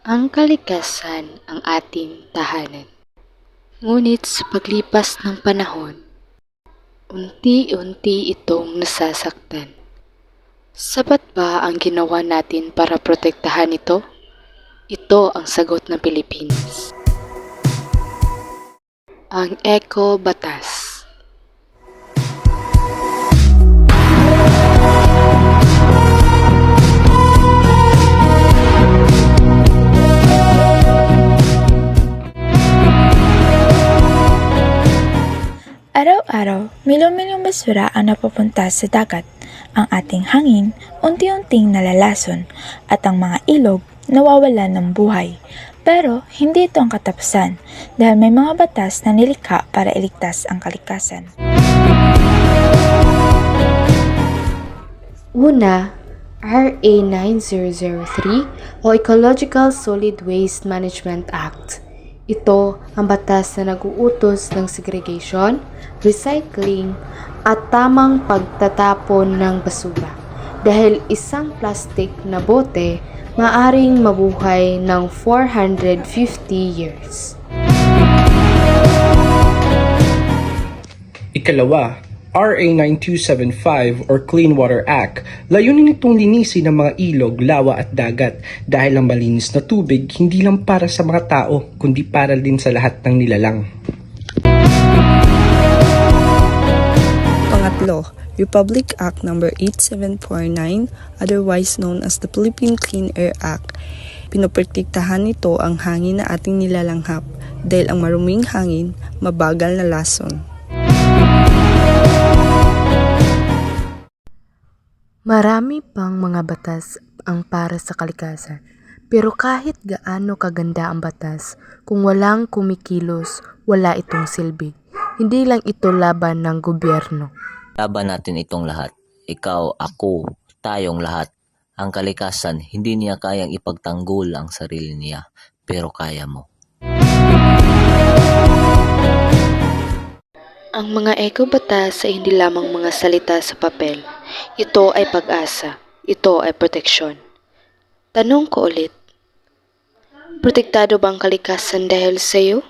Ang kalikasan ang ating tahanan. Ngunit sa paglipas ng panahon, unti-unti itong nasasaktan. Sapat ba ang ginawa natin para protektahan ito? Ito ang sagot ng Pilipinas. Ang Eco Batas Araw-araw, milyon-milyong basura ang napupunta sa dagat. Ang ating hangin unti-unting nalalason at ang mga ilog nawawalan ng buhay. Pero hindi ito ang katapusan dahil may mga batas na nilikha para iligtas ang kalikasan. Una, RA 9003 o Ecological Solid Waste Management Act. Ito ang batas na naguutos ng segregation, recycling, at tamang pagtatapon ng basura. Dahil isang plastic na bote maaring mabuhay ng 450 years. Ikalawa, RA 9275 or Clean Water Act, layunin nitong linisin ang mga ilog, lawa at dagat dahil ang malinis na tubig hindi lang para sa mga tao kundi para din sa lahat ng nilalang. Pangatlo, Republic Act No. 8749, otherwise known as the Philippine Clean Air Act. Pinoprotektahan nito ang hangin na ating nilalanghap dahil ang maruming hangin mabagal na lason. Marami pang mga batas ang para sa kalikasan. Pero kahit gaano kaganda ang batas, kung walang kumikilos, wala itong silbi. Hindi lang ito laban ng gobyerno. Laban natin itong lahat. Ikaw, ako, tayong lahat. Ang kalikasan, hindi niya kayang ipagtanggol ang sarili niya, pero kaya mo. Ang mga eco-batas ay hindi lamang mga salita sa papel. Ito ay pag-asa. Ito ay proteksyon. Tanong ko ulit, protektado ba ang kalikasan dahil sa iyo?